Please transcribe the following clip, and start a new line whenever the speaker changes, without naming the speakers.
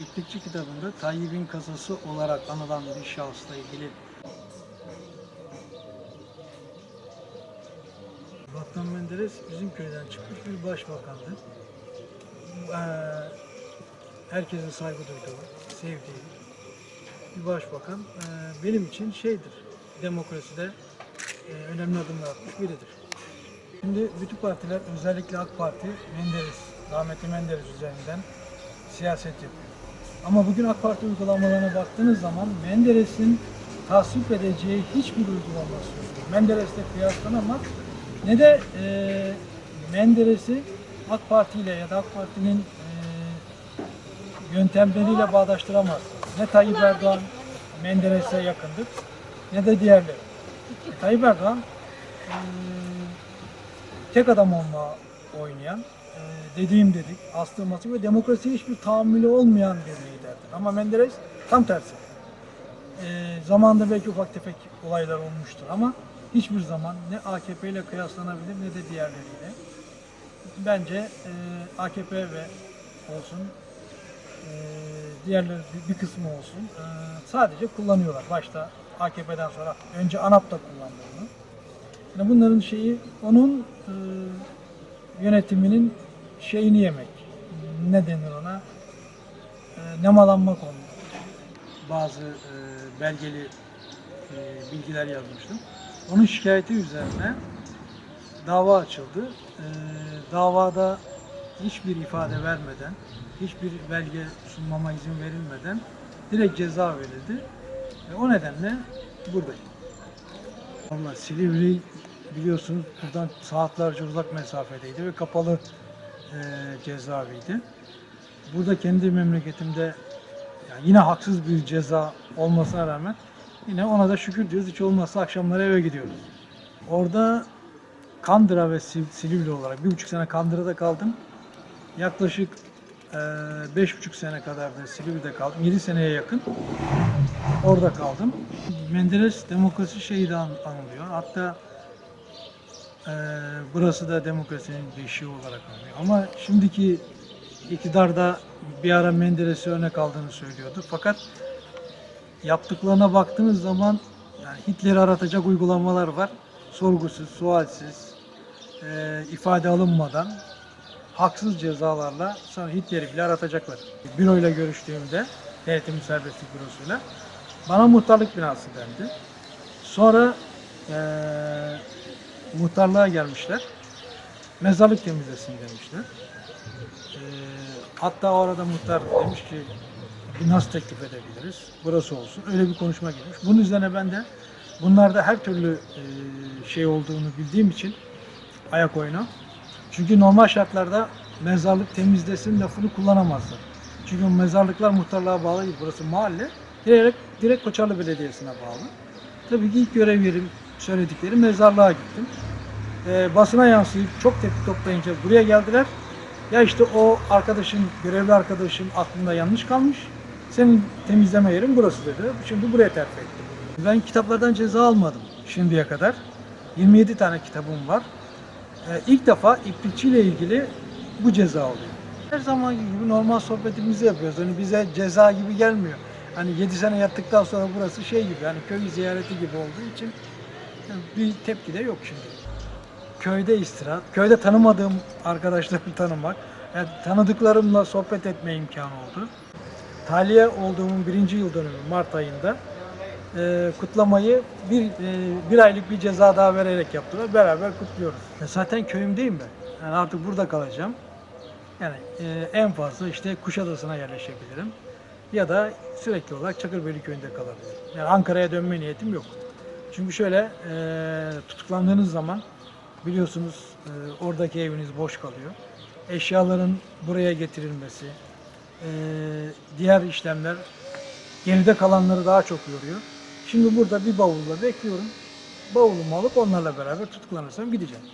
İplikçi kitabında Tayyip'in kasası olarak anılan bir şahısla ilgili Batman Menderes bizim köyden çıkmış bir başbakandı. Ee, herkese saygı duyduğu, sevdiği bir başbakan benim için şeydir, demokraside e, önemli adımlar atmış biridir. Şimdi bütün partiler özellikle AK Parti Menderes, rahmetli Menderes üzerinden siyaset yapıyor. Ama bugün AK Parti uygulamalarına baktığınız zaman Menderes'in tasvip edeceği hiçbir uygulaması yok. Menderes'le kıyaslanamaz. Ne de e, Menderes'i AK Parti ile ya da AK Parti'nin e, yöntemleriyle bağdaştıramaz. Ne Tayyip Erdoğan Menderes'e yakındır ne de diğerleri. E, Tayyip Erdoğan e, tek adam olma oynayan, e, dediğim dedik, astırması ve demokrasiye hiçbir tahammülü olmayan bir liderdir. Ama Menderes tam tersi. E, zamanında belki ufak tefek olaylar olmuştur ama hiçbir zaman ne AKP ile kıyaslanabilir ne de diğerleriyle. Bence e, AKP ve olsun, e, diğerleri bir, kısmı olsun e, sadece kullanıyorlar. Başta AKP'den sonra önce ANAP da kullandı bunu. Yani bunların şeyi onun e, yönetiminin şeyini yemek. Ne denir ona? E, nemalanmak oldu. Bazı e, belgeli e, bilgiler yazmıştım. Onun şikayeti üzerine dava açıldı. E, davada hiçbir ifade vermeden, hiçbir belge sunmama izin verilmeden direkt ceza verildi. E, o nedenle buradayım. Valla Silivri biliyorsunuz buradan saatlerce uzak mesafedeydi ve kapalı e, cezaeviydi. Burada kendi memleketimde yani yine haksız bir ceza olmasına rağmen yine ona da şükür diyoruz. Hiç olmazsa akşamları eve gidiyoruz. Orada Kandıra ve Sil- Silivri olarak bir buçuk sene Kandıra'da kaldım. Yaklaşık e, beş buçuk sene kadar da Silivri'de kaldım. Yedi seneye yakın orada kaldım. Menderes demokrasi an- anılıyor. Hatta burası da demokrasinin beşiği olarak anılıyor. Ama şimdiki iktidarda bir ara Menderes'i örnek aldığını söylüyordu. Fakat yaptıklarına baktığınız zaman yani Hitler'i aratacak uygulamalar var. Sorgusuz, sualsiz, e, ifade alınmadan haksız cezalarla sonra Hitler'i bile aratacaklar. Büroyla görüştüğümde, Devletin Serbestlik Bürosu'yla bana muhtarlık binası dendi. Sonra e, muhtarlığa gelmişler. Mezarlık temizlesin demişler. E, hatta o arada muhtar demiş ki nasıl teklif edebiliriz? Burası olsun. Öyle bir konuşma gelmiş. Bunun üzerine ben de bunlarda her türlü e, şey olduğunu bildiğim için ayak oyunu. Çünkü normal şartlarda mezarlık temizlesin lafını kullanamazlar. Çünkü mezarlıklar muhtarlığa bağlı değil. Burası mahalle. Direkt, direkt Koçarlı Belediyesi'ne bağlı. Tabii ki ilk görev yerim söyledikleri mezarlığa gittim. Ee, basına yansıyıp çok tepki toplayınca buraya geldiler. Ya işte o arkadaşın, görevli arkadaşın aklında yanlış kalmış. Senin temizleme yerin burası dedi. Şimdi buraya terfi ettim. Ben kitaplardan ceza almadım şimdiye kadar. 27 tane kitabım var. Ee, ilk defa iplikçiyle ilgili bu ceza oluyor. Her zaman gibi normal sohbetimizi yapıyoruz. Hani bize ceza gibi gelmiyor. Hani 7 sene yattıktan sonra burası şey gibi, hani köy ziyareti gibi olduğu için bir tepki de yok şimdi. Köyde istirahat, köyde tanımadığım arkadaşlarımı tanımak, yani tanıdıklarımla sohbet etme imkanı oldu. Tahliye olduğumun birinci yıl dönümü Mart ayında e, kutlamayı bir, e, bir aylık bir ceza daha vererek yaptılar. Beraber kutluyoruz. E, zaten köyümdeyim ben. Yani artık burada kalacağım. Yani e, en fazla işte Kuşadası'na yerleşebilirim. Ya da sürekli olarak Çakırbeyli köyünde kalabilirim. Yani Ankara'ya dönme niyetim yok. Çünkü şöyle e, tutuklandığınız zaman biliyorsunuz e, oradaki eviniz boş kalıyor. Eşyaların buraya getirilmesi, e, diğer işlemler geride kalanları daha çok yoruyor. Şimdi burada bir bavulla bekliyorum. Bavulumu alıp onlarla beraber tutuklanırsam gideceğim.